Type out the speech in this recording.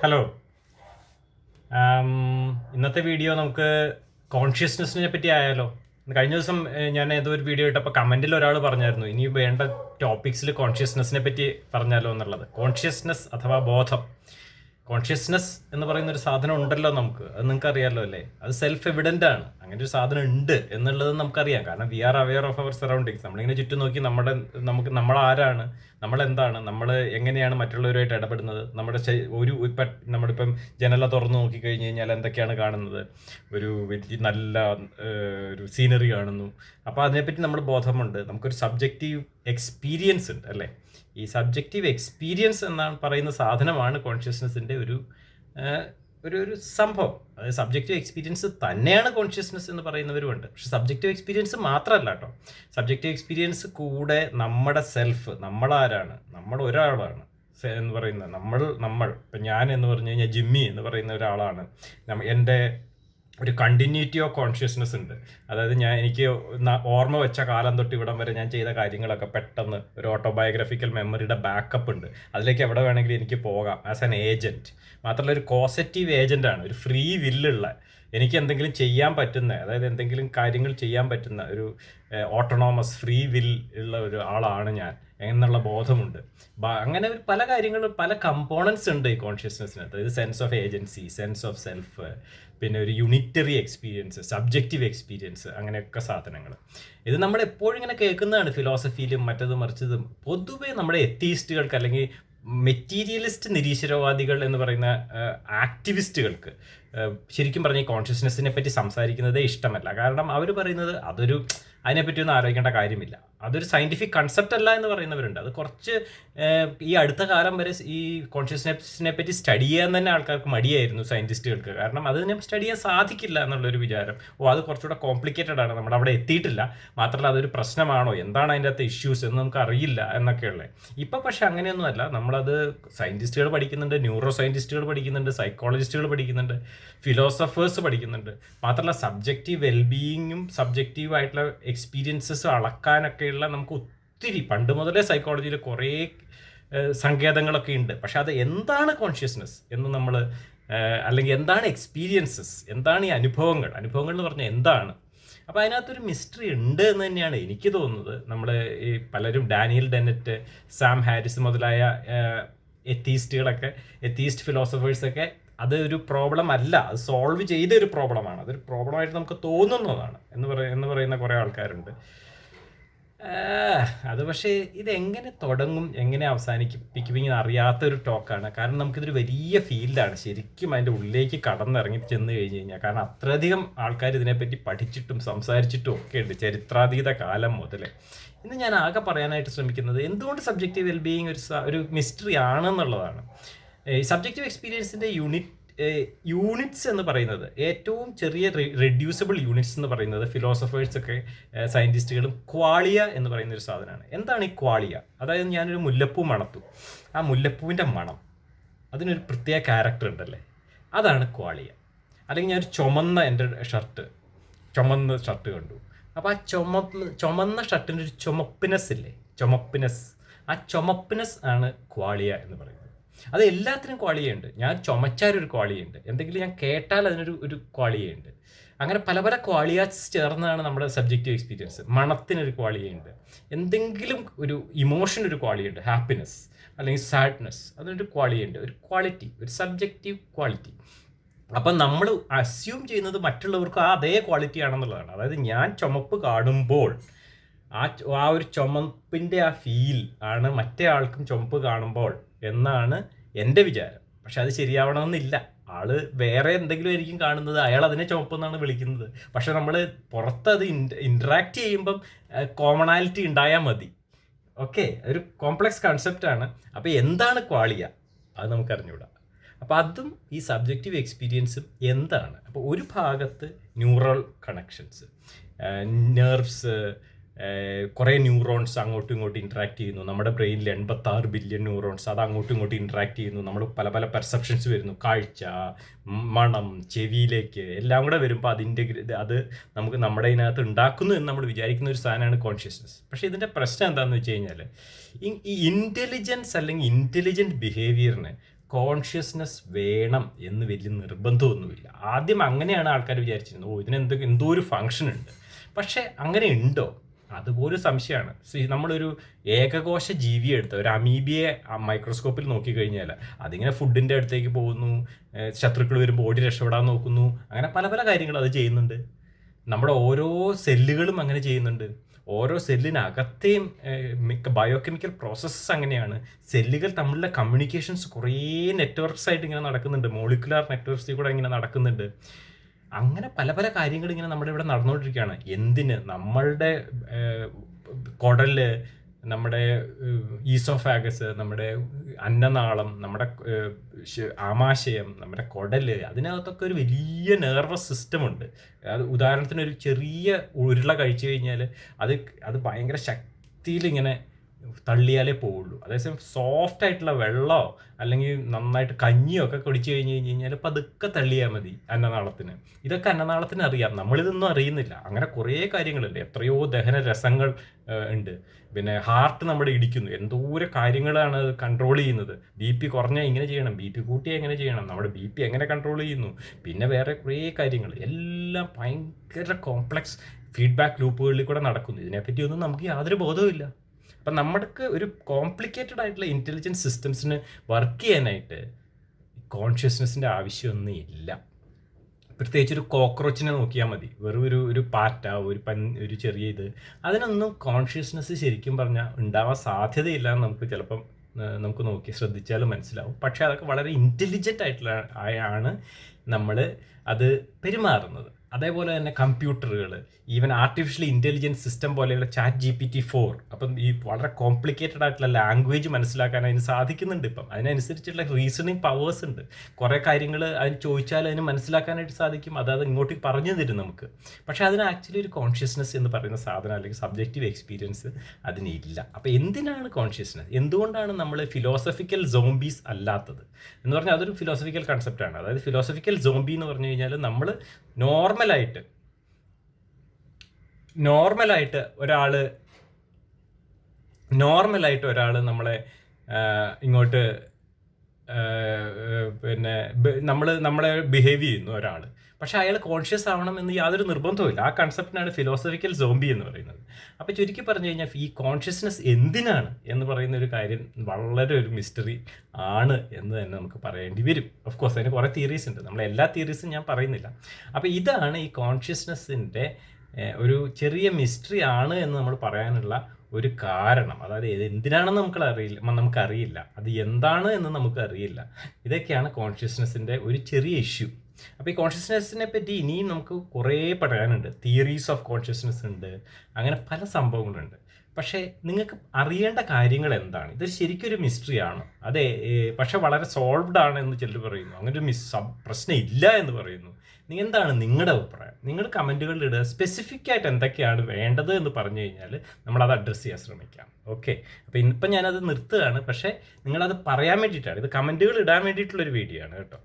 Hello ഇന്നത്തെ video നമുക്ക് കോൺഷ്യസ്നെസ്സിനെ പറ്റി ആയാലോ? കഴിഞ്ഞ ദിവസം ഞാൻ ഏതോ ഒരു വീഡിയോ ഇട്ടപ്പോൾ കമന്റിൽ ഒരാൾ പറഞ്ഞായിരുന്നു ഇനി വേണ്ട ടോപ്പിക്സിൽ കോൺഷ്യസ്നെസ്സിനെ പറ്റി പറഞ്ഞാലോ എന്നുള്ളത്. കോൺഷ്യസ്നെസ് അഥവാ ബോധം. കോൺഷ്യസ്നെസ് എന്ന് പറയുന്ന ഒരു സാധനം ഉണ്ടല്ലോ നമുക്ക് അത് നിങ്ങൾക്ക് അറിയാമല്ലോ അല്ലേ? അത് സെൽഫ് എവിഡന്റ് ആണ്. അങ്ങനെ ഒരു സാധനം ഉണ്ട് എന്നുള്ളത് നമുക്കറിയാം. കാരണം we are aware of our surroundings നമ്മളിങ്ങനെ ചുറ്റും നോക്കി നമ്മുടെ നമുക്ക് നമ്മൾ ആരാണ് നമ്മൾ എന്താണ് നമ്മൾ എങ്ങനെയാണ് മറ്റുള്ളവരുമായിട്ട് ഇടപെടുന്നത് നമ്മുടെ ഒരു നമ്മളിപ്പം ജനല തുറന്നു നോക്കി കഴിഞ്ഞ് കഴിഞ്ഞാൽ എന്തൊക്കെയാണ് കാണുന്നത്? ഒരു വലിയ നല്ല ഒരു സീനറി കാണുന്നു. അപ്പോൾ അതിനെപ്പറ്റി നമ്മൾ ബോധമുണ്ട്. നമുക്കൊരു സബ്ജക്റ്റീവ് എക്സ്പീരിയൻസ് ഉണ്ട് അല്ലേ? ഈ സബ്ജക്റ്റീവ് എക്സ്പീരിയൻസ് എന്നാണ് പറയുന്ന സാധനമാണ് കോൺഷ്യസ്നെസ്സിന്റെ ഒരു ഒരു ഒരു സംഭവം. അതായത് സബ്ജക്റ്റീവ് എക്സ്പീരിയൻസ് തന്നെയാണ് കോൺഷ്യസ്നസ് എന്ന് പറയുന്നവരുമുണ്ട്. പക്ഷെ സബ്ജക്റ്റീവ് എക്സ്പീരിയൻസ് മാത്രമല്ല കേട്ടോ. സബ്ജക്റ്റീവ് എക്സ്പീരിയൻസ് കൂടെ നമ്മുടെ സെൽഫ് നമ്മളാരാണ്? നമ്മൾ ഒരാളാണ്. എന്ന് പറയുന്നത് നമ്മൾ നമ്മൾ. ഇപ്പം ഞാൻ എന്ന് പറഞ്ഞു കഴിഞ്ഞാൽ ജിമ്മി എന്ന് പറയുന്ന ഒരാളാണ്. എന്റെ ഒരു കണ്ടിന്യൂറ്റി ഓഫ് കോൺഷ്യസ്നെസ് ഉണ്ട്. അതായത് ഞാൻ എനിക്ക് ഓർമ്മ വെച്ച കാലം തൊട്ട് ഇവിടം വരെ ഞാൻ ചെയ്ത കാര്യങ്ങളൊക്കെ പെട്ടെന്ന് ഒരു ഓട്ടോബയോഗ്രഫിക്കൽ മെമ്മറിയുടെ ബാക്കപ്പ് ഉണ്ട്. അതിലേക്ക് എവിടെ വേണമെങ്കിലും എനിക്ക് പോകാം ആസ് ആൻ ഏജന്റ് മാത്രമല്ല ഒരു കോസറ്റീവ് ഏജന്റ് ആണ്. ഒരു ഫ്രീ വില്ലുള്ള എനിക്ക് എന്തെങ്കിലും ചെയ്യാൻ പറ്റുന്ന അതായത് എന്തെങ്കിലും കാര്യങ്ങൾ ചെയ്യാൻ പറ്റുന്ന ഒരു ഓട്ടോണോമസ് ഫ്രീ വിൽ ഉള്ള ഒരു ആളാണ് ഞാൻ. എന്നുള്ള ബോധമുണ്ട്. അങ്ങനെ പല കാര്യങ്ങളും പല കമ്പോണൻസ് ഉണ്ട് ഈ കോൺഷ്യസ്നെസ്സിനകത്ത് അതായത് sense of agency sense of self പിന്നെ ഒരു യൂണിറ്ററി എക്സ്പീരിയൻസ് സബ്ജക്റ്റീവ് എക്സ്പീരിയൻസ് അങ്ങനെയൊക്കെ സാധനങ്ങൾ. ഇത് നമ്മൾ എപ്പോഴും ഇങ്ങനെ കേൾക്കുന്നതാണ് ഫിലോസഫിയിലും മറ്റതും മറിച്ചതും. പൊതുവേ നമ്മുടെ എത്തീസ്റ്റുകൾക്ക് അല്ലെങ്കിൽ മെറ്റീരിയലിസ്റ്റ് നിരീശ്വരവാദികൾ എന്ന് പറയുന്ന ആക്ടിവിസ്റ്റുകൾക്ക് ശരിക്കും പറഞ്ഞ ഈ കോൺഷ്യസ്നെസ്സിനെ പറ്റി സംസാരിക്കുന്നതേ ഇഷ്ടമല്ല. കാരണം അവർ പറയുന്നത് അതൊരു അതിനെപ്പറ്റി ഒന്നും ആലോചിക്കേണ്ട കാര്യമില്ല. അതൊരു സയന്റിഫിക് കൺസെപ്റ്റ് അല്ല എന്ന് പറയുന്നവരുണ്ട്. അത് കുറച്ച് ഈ അടുത്ത കാലം വരെ ഈ കോൺഷ്യസ്നെസ്സിനെ പറ്റി സ്റ്റഡി ചെയ്യാൻ തന്നെ ആൾക്കാർക്ക് മടിയായിരുന്നു സയന്റിസ്റ്റുകൾക്ക് കാരണം അതിനെ സ്റ്റഡി ചെയ്യാൻ സാധിക്കില്ല എന്നുള്ളൊരു വിചാരം. ഓ അത് കുറച്ചുകൂടെ കോംപ്ലിക്കേറ്റഡ് ആണ്. നമ്മൾ അവിടെ എത്തിയിട്ടില്ല. മാത്രമല്ല അതൊരു പ്രശ്നമാണോ? എന്താണ് അതിന്റെ അകത്ത് ഇഷ്യൂസ് എന്ന് നമുക്ക് അറിയില്ല എന്നൊക്കെയുള്ളത് ഇപ്പം പക്ഷെ അങ്ങനെയൊന്നുമല്ല നമ്മളത് സയന്റിസ്റ്റുകൾ പഠിക്കുന്നുണ്ട് ന്യൂറോ സയന്റിസ്റ്റുകൾ പഠിക്കുന്നുണ്ട് സൈക്കോളജിസ്റ്റുകൾ പഠിക്കുന്നുണ്ട് ഫിലോസഫേഴ്സ് പഠിക്കുന്നുണ്ട്. മാത്രമല്ല സബ്ജക്റ്റീവ് വെൽബീയിങ്ങും സബ്ജക്റ്റീവ് ആയിട്ടുള്ള എക്സ്പീരിയൻസസ് അളക്കാനൊക്കെയുള്ള നമുക്ക് ഒത്തിരി പണ്ട് മുതലേ സൈക്കോളജിയിൽ കുറേ സങ്കേതങ്ങളൊക്കെ ഉണ്ട്. പക്ഷെ അത് എന്താണ് കോൺഷ്യസ്നെസ് എന്ന് നമ്മൾ അല്ലെങ്കിൽ എന്താണ് എക്സ്പീരിയൻസസ് എന്താണ് ഈ അനുഭവങ്ങൾ? അനുഭവങ്ങൾ എന്ന് പറഞ്ഞാൽ എന്താണ്? അപ്പോൾ അതിനകത്തൊരു മിസ്റ്ററി ഉണ്ട് എന്ന് തന്നെയാണ് എനിക്ക് തോന്നുന്നത്. നമ്മൾ ഈ പലരും ഡാനിയൽ ഡെന്നറ്റ് സാം ഹാരിസ് മുതലായ എത്തീസ്റ്റുകളൊക്കെ എത്തീസ്റ്റ് ഫിലോസഫേഴ്സൊക്കെ അത് ഒരു പ്രോബ്ലം അല്ല. അത് സോൾവ് ചെയ്ത ഒരു പ്രോബ്ലമാണ് അതൊരു പ്രോബ്ലമായിട്ട് നമുക്ക് തോന്നുന്നതാണ് എന്ന് പറയ എന്ന് പറയുന്ന കുറേ ആൾക്കാരുണ്ട്. അത് പക്ഷേ ഇതെങ്ങനെ തുടങ്ങും എങ്ങനെ അവസാനിക്കും ഇങ്ങനെ അറിയാത്തൊരു ടോക്കാണ്. കാരണം നമുക്കിതൊരു വലിയ ഫീൽഡാണ്. ശരിക്കും അതിന്റെ ഉള്ളിലേക്ക് കടന്നിറങ്ങി ചെന്ന് കഴിഞ്ഞ് കഴിഞ്ഞാൽ. കാരണം അത്രയധികം ആൾക്കാർ ഇതിനെപ്പറ്റി പഠിച്ചിട്ടും സംസാരിച്ചിട്ടും ഒക്കെ ഉണ്ട് ചരിത്രാതീത കാലം മുതലേ ഇന്ന് ഞാൻ ആകെ പറയാനായിട്ട് ശ്രമിക്കുന്നത് എന്തുകൊണ്ട് സബ്ജക്റ്റീവ് വെൽബീയിങ് ഒരു ഒരു മിസ്റ്ററി ആണെന്നുള്ളതാണ്. സബ്ജക്റ്റീവ് എക്സ്പീരിയൻസിന്റെ യൂണിറ്റ് യൂണിറ്റ്സ് എന്ന് പറയുന്നത് ഏറ്റവും ചെറിയ റെഡ്യൂസിബിൾ യൂണിറ്റ്സ് എന്ന് പറയുന്നത് ഫിലോസഫേഴ്സൊക്കെ സയന്റിസ്റ്റുകളും ക്വാളിയ എന്ന് പറയുന്ന ഒരു സാധനമാണ്. എന്താണ് ഈ ക്വാളിയ അതായത് ഞാനൊരു മുല്ലപ്പൂ മണത്തു. ആ മുല്ലപ്പൂവിന്റെ മണം അതിനൊരു പ്രത്യേക ക്യാരക്ടർ ഉണ്ടല്ലേ? അതാണ് ക്വാളിയ അല്ലെങ്കിൽ ഞാനൊരു ചുമന്ന എന്റെ ഷർട്ട് ചുമന്ന ഷർട്ട് കണ്ടു. അപ്പോൾ ആ ചുമ ചുമന്ന ഷർട്ടിന്റെ ഒരു ചുമപ്പിനെസ് ഇല്ലേ ചുമപ്പിനെസ്. ആ ചുമപ്പിനെസ് ആണ് ക്വാളിയ എന്ന് പറയുന്നത്. അത് എല്ലാത്തിനും ക്വാളിയുണ്ട്. ഞാൻ ചുമച്ചാലൊരു ക്വാളിയുണ്ട്. എന്തെങ്കിലും ഞാൻ കേട്ടാൽ അതിനൊരു ഒരു ക്വാളിയുണ്ട്. അങ്ങനെ പല പല ക്വാളിയാസ് ചേർന്നതാണ് നമ്മുടെ സബ്ജക്റ്റീവ് എക്സ്പീരിയൻസ്. മണത്തിനൊരു ക്വാളിയുണ്ട്. എന്തെങ്കിലും ഒരു ഇമോഷൻ ഒരു ക്വാളിയുണ്ട്. ഹാപ്പിനെസ് അല്ലെങ്കിൽ സാഡ്നെസ് അതിനൊരു ക്വാളിയുണ്ട്. ഒരു ക്വാളിറ്റി ഒരു സബ്ജക്റ്റീവ് ക്വാളിറ്റി. അപ്പം നമ്മൾ അസ്യൂം ചെയ്യുന്നത് മറ്റുള്ളവർക്ക് ആ അതേ ക്വാളിറ്റി ആണെന്നുള്ളതാണ്. അതായത് ഞാൻ ചുമപ്പ് കാണുമ്പോൾ ആ ആ ഒരു ചുമപ്പിന്റെ ആ ഫീൽ ആണ് മറ്റേ ആൾക്കും ചുമപ്പ് കാണുമ്പോൾ എന്നാണ് എന്റെ വിചാരം. പക്ഷെ അത് ശരിയാവണമെന്നില്ല. ആൾ വേറെ എന്തെങ്കിലും ആയിരിക്കും കാണുന്നത്. അയാൾ അതിനെ ചുമപ്പെന്നാണ് വിളിക്കുന്നത്. പക്ഷെ നമ്മൾ പുറത്ത് അത് ഇൻട്രാക്ട് ചെയ്യുമ്പം കോമണാലിറ്റി ഉണ്ടായാൽ മതി. ഓക്കെ? ഒരു കോംപ്ലക്സ് കൺസെപ്റ്റാണ് അപ്പോൾ എന്താണ് ക്വാളിയ? അത് നമുക്ക് അറിഞ്ഞുകൂടാ അപ്പോൾ അതും ഈ സബ്ജക്റ്റീവ് എക്സ്പീരിയൻസും എന്താണ്? അപ്പോൾ ഒരു ഭാഗത്ത് ന്യൂറൽ കണക്ഷൻസ് നെർവ്സ് കുറേ ന്യൂറോൺസ് അങ്ങോട്ടും ഇങ്ങോട്ടും ഇൻട്രാക്ട് ചെയ്യുന്നു. നമ്മുടെ ബ്രെയിനിൽ എൺപത്തി ആറ് ബില്യൺ ന്യൂറോൺസ് അത് അങ്ങോട്ടും ഇങ്ങോട്ടും ഇൻട്രാക്ട് ചെയ്യുന്നു. നമ്മൾ പല പല പെർസെപ്ഷൻസ് വരുന്നു. കാഴ്ച മണം ചെവിയിലേക്ക് എല്ലാം കൂടെ വരുമ്പോൾ അതിന്റെ അത് നമുക്ക് നമ്മുടെ ഇതിനകത്ത് ഉണ്ടാക്കുന്നു എന്ന് നമ്മൾ വിചാരിക്കുന്ന ഒരു സാധനമാണ് കോൺഷ്യസ്നസ് പക്ഷേ ഇതിന്റെ പ്രശ്നം എന്താണെന്ന് വെച്ച് കഴിഞ്ഞാൽ ഈ ഇന്റലിജൻസ് അല്ലെങ്കിൽ ഇന്റലിജന്റ് ബിഹേവിയറിന് കോൺഷ്യസ്നസ് വേണം എന്ന് വലിയ നിർബന്ധമൊന്നുമില്ല. ആദ്യം അങ്ങനെയാണ് ആൾക്കാർ വിചാരിച്ചിരുന്നത്. ഓ ഇതിന് എന്ത് എന്തോ ഒരു ഫങ്ഷൻ ഉണ്ട്. പക്ഷേ അങ്ങനെ ഉണ്ടോ? അതുപോലും സംശയമാണ്. സി നമ്മളൊരു ഏകകോശ ജീവിയെ എടുത്ത് ഒരു അമീബിയെ മൈക്രോസ്കോപ്പിൽ നോക്കിക്കഴിഞ്ഞാൽ അതിങ്ങനെ ഫുഡിന്റെ അടുത്തേക്ക് പോകുന്നു ശത്രുക്കൾ വരുമ്പോൾ ഓടി രക്ഷപ്പെടാൻ നോക്കുന്നു അങ്ങനെ പല പല കാര്യങ്ങൾ അത് ചെയ്യുന്നുണ്ട്. നമ്മുടെ ഓരോ സെല്ലുകളും അങ്ങനെ ചെയ്യുന്നുണ്ട്. ഓരോ സെല്ലിനകത്തെയും ബയോകെമിക്കൽ പ്രോസസ്സസ് അങ്ങനെയാണ്. സെല്ലുകൾ തമ്മിലുള്ള കമ്മ്യൂണിക്കേഷൻസ് കുറേ നെറ്റ്വർക്ക്സ് ആയിട്ട് ഇങ്ങനെ നടക്കുന്നുണ്ട്. മോളിക്കുലാർ നെറ്റ്വർക്ക്സിൽ കൂടെ ഇങ്ങനെ നടക്കുന്നുണ്ട്. അങ്ങനെ പല പല കാര്യങ്ങൾ ഇങ്ങനെ നമ്മുടെ ഇവിടെ നടന്നുകൊണ്ടിരിക്കുകയാണ്. എന്തിന്? നമ്മളുടെ കുടൽ നമ്മുടെ ഈസോഫാഗസ് നമ്മുടെ അന്നനാളം നമ്മുടെ ആമാശയം നമ്മുടെ കുടൽ അതിനകത്തൊക്കെ ഒരു വലിയ നെർവസ് സിസ്റ്റം ഉണ്ട്. അത് ഉദാഹരണത്തിന് ഒരു ചെറിയ ഉരുള കഴിച്ചു കഴിഞ്ഞാൽ അത് അത് ഭയങ്കര ശക്തിയിൽ ഇങ്ങനെ തള്ളിയാലേ പോവുള്ളൂ. അതേസമയം സോഫ്റ്റ് ആയിട്ടുള്ള വെള്ളമോ അല്ലെങ്കിൽ നന്നായിട്ട് കഞ്ഞിയോ ഒക്കെ കുടിച്ചു കഴിഞ്ഞ് കഴിഞ്ഞ് കഴിഞ്ഞാൽ പതുക്കെ തള്ളിയാൽ മതി അന്നനാളത്തിന്. ഇതൊക്കെ അന്നനാളത്തിന് അറിയാം. നമ്മളിതൊന്നും അറിയുന്നില്ല. അങ്ങനെ കുറേ കാര്യങ്ങളുണ്ട്. എത്രയോ ദഹന രസങ്ങൾ ഉണ്ട്. പിന്നെ ഹാർട്ട് നമ്മുടെ ഇടിക്കുന്നു. എന്തോരം കാര്യങ്ങളാണ് അത് കൺട്രോൾ ചെയ്യുന്നത്. ബി പി കുറഞ്ഞാൽ ഇങ്ങനെ ചെയ്യണം. ബി പി കൂട്ടിയാൽ എങ്ങനെ ചെയ്യണം. നമ്മുടെ ബി പി എങ്ങനെ കൺട്രോൾ ചെയ്യുന്നു? പിന്നെ വേറെ കുറേ കാര്യങ്ങൾ. എല്ലാം ഭയങ്കര കോംപ്ലക്സ് ഫീഡ്ബാക്ക് ലൂപ്പുകളിൽ കൂടെ നടക്കുന്നു. ഇതിനെപ്പറ്റി ഒന്നും നമുക്ക് യാതൊരു ബോധവും ഇല്ല അപ്പം നമ്മൾക്ക് ഒരു കോംപ്ലിക്കേറ്റഡ് ആയിട്ടുള്ള ഇന്റലിജൻസ് സിസ്റ്റംസിന് വർക്ക് ചെയ്യാനായിട്ട് കോൺഷ്യസ്നെസ്സിന്റെ ആവശ്യമൊന്നും ഇല്ല പ്രത്യേകിച്ച് ഒരു കോക്രോച്ചിനെ നോക്കിയാൽ മതി. വെറും ഒരു ഒരു പാറ്റ ഒരു പൻ ഒരു ചെറിയ ഇത്. അതിനൊന്നും കോൺഷ്യസ്നെസ് ശരിക്കും പറഞ്ഞാൽ ഉണ്ടാവാൻ സാധ്യതയില്ല എന്ന് നമുക്ക് ചിലപ്പം നമുക്ക് നോക്കി ശ്രദ്ധിച്ചാൽ മനസ്സിലാവും. പക്ഷേ അതൊക്കെ വളരെ ഇന്റലിജന്റ് ആയിട്ടുള്ള ആയാണ് നമ്മൾ അത് പെരുമാറുന്നത്. അതേപോലെ തന്നെ കമ്പ്യൂട്ടറുകൾ ഈവൻ ആർട്ടിഫിഷ്യൽ ഇന്റലിജൻസ് സിസ്റ്റം പോലെയുള്ള chat G P T four അപ്പം ഈ വളരെ കോംപ്ലിക്കേറ്റഡ് ആയിട്ടുള്ള ലാംഗ്വേജ് മനസ്സിലാക്കാൻ അതിന് സാധിക്കുന്നുണ്ട് ഇപ്പം. അതിനനുസരിച്ചുള്ള റീസണിങ് പവേഴ്സ് ഉണ്ട്. കുറേ കാര്യങ്ങൾ അതിന് ചോദിച്ചാൽ അതിന് മനസ്സിലാക്കാനായിട്ട് സാധിക്കും. അതായത് അത് ഇങ്ങോട്ട് പറഞ്ഞു തരും നമുക്ക്. പക്ഷേ അതിന് ആക്ച്വലി ഒരു കോൺഷ്യസ്നസ് എന്ന് പറയുന്ന സാധനം അല്ലെങ്കിൽ സബ്ജക്റ്റീവ് എക്സ്പീരിയൻസ് അതിനില്ല. അപ്പോൾ എന്തിനാണ് കോൺഷ്യസ്നസ് എന്തുകൊണ്ടാണ് നമ്മൾ ഫിലോസഫിക്കൽ സോംബീസ് അല്ലാത്തത്? എന്ന് പറഞ്ഞാൽ അതൊരു ഫിലോസഫിക്കൽ കൺസെപ്റ്റാണ് അതായത് ഫിലോസഫിക്കൽ സോംബി എന്ന് പറഞ്ഞു കഴിഞ്ഞാൽ നമ്മൾ നോർമലായിട്ട്. നോർമലായിട്ട് ഒരാൾ നോർമലായിട്ട് ഒരാൾ നമ്മളെ ഇങ്ങോട്ട് പിന്നെ നമ്മൾ നമ്മളെ ബിഹേവ് ചെയ്യുന്നു ഒരാൾ പക്ഷെ അയാൾ കോൺഷ്യസ് ആവണം എന്ന് യാതൊരു നിർബന്ധവുമില്ല. ആ കൺസെപ്റ്റിനാണ് ഫിലോസഫിക്കൽ സോംബി എന്ന് പറയുന്നത്. അപ്പോൾ ചുരുക്കി പറഞ്ഞു കഴിഞ്ഞാൽ ഈ കോൺഷ്യസ്നെസ് എന്തിനാണ് എന്ന് പറയുന്ന ഒരു കാര്യം വളരെ ഒരു മിസ്റ്ററി ആണ് എന്ന് തന്നെ നമുക്ക് പറയേണ്ടി വരും. ഓഫ് കോഴ്സ് അതിന് കുറേ തിയറീസ് ഉണ്ട്. നമ്മൾ എല്ലാ തിയറീസും ഞാൻ പറയുന്നില്ല. അപ്പോൾ ഇതാണ് ഈ കോൺഷ്യസ്നെസ്സിന്റെ ഒരു ചെറിയ മിസ്റ്ററി ആണ് എന്ന് നമ്മൾ പറയാനുള്ള ഒരു കാരണം. അതായത് എന്തിനാണെന്ന് നമുക്ക് അറിയില്ല നമുക്കറിയില്ല. അത് എന്താണ് എന്ന് നമുക്ക് അറിയില്ല ഇതൊക്കെയാണ് കോൺഷ്യസ്നെസ്സിന്റെ ഒരു ചെറിയ ഇഷ്യൂ അപ്പോൾ ഈ കോൺഷ്യസ്നെസ്സിനെ പറ്റി ഇനിയും നമുക്ക് കുറേ പറയാനുണ്ട് തിയറീസ് ഓഫ് കോൺഷ്യസ്നെസ് ഉണ്ട്. അങ്ങനെ പല സംഭവങ്ങളുണ്ട്. പക്ഷേ നിങ്ങൾക്ക് അറിയേണ്ട കാര്യങ്ങൾ എന്താണ്? ഇത് ശരിക്കും ഒരു മിസ്റ്ററിയാണ് അതെ പക്ഷെ വളരെ സോൾവ്ഡ് ആണ് എന്ന് ചിലർ പറയുന്നു. അങ്ങനെ ഒരു മിസ് പ്രശ്നം ഇല്ല എന്ന് പറയുന്നു. എന്താണ് നിങ്ങളുടെ അഭിപ്രായം? നിങ്ങൾ കമന്റുകളിൽ ഇടുക. സ്പെസിഫിക് ആയിട്ട് എന്തൊക്കെയാണ് വേണ്ടത് എന്ന് പറഞ്ഞു കഴിഞ്ഞാൽ നമ്മളത് അഡ്രസ്സ് ചെയ്യാൻ ശ്രമിക്കാം. ഓക്കെ അപ്പോൾ ഇന്നിപ്പം ഞാനത് നിർത്തുകയാണ്. പക്ഷേ നിങ്ങളത് പറയാൻ വേണ്ടിയിട്ടാണ്. ഇത് കമന്റുകൾ ഇടാൻ വേണ്ടിയിട്ടുള്ളൊരു വീഡിയോ ആണ് കേട്ടോ.